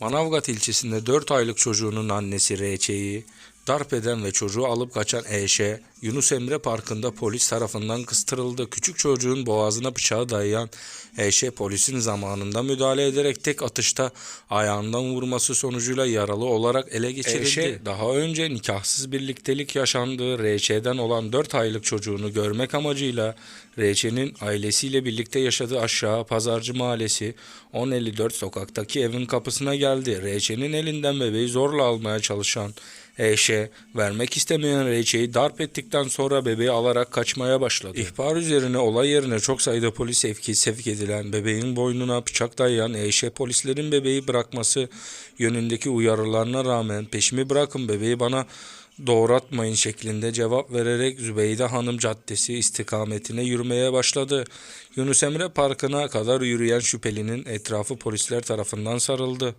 Manavgat ilçesinde 4 aylık çocuğunun annesi R.Ç.'yi darp eden ve çocuğu alıp kaçan E.Ş. Yunus Emre Parkı'nda polis tarafından kıstırıldı. Küçük çocuğun boğazına bıçağı dayayan E.Ş. polisin zamanında müdahale ederek tek atışta ayağından vurması sonucuyla yaralı olarak ele geçirildi. E.Ş. daha önce nikahsız birliktelik yaşandığı R.Ç.'den olan 4 aylık çocuğunu görmek amacıyla R.Ç.'nin ailesiyle birlikte yaşadığı aşağı Pazarcı Mahallesi 1054 sokaktaki evin kapısına geldi. R.Ç.'nin elinden bebeği zorla almaya çalışan Eşe vermek istemeyen Reyçe'yi darp ettikten sonra bebeği alarak kaçmaya başladı. İhbar üzerine olay yerine çok sayıda polis sevki sevk edilen bebeğin boynuna bıçak dayayan Eşe polislerin bebeği bırakması yönündeki uyarılarına rağmen peşimi bırakın bebeği bana doğratmayın şeklinde cevap vererek Zübeyde Hanım Caddesi istikametine yürümeye başladı. Yunus Emre Parkı'na kadar yürüyen şüphelinin etrafı polisler tarafından sarıldı.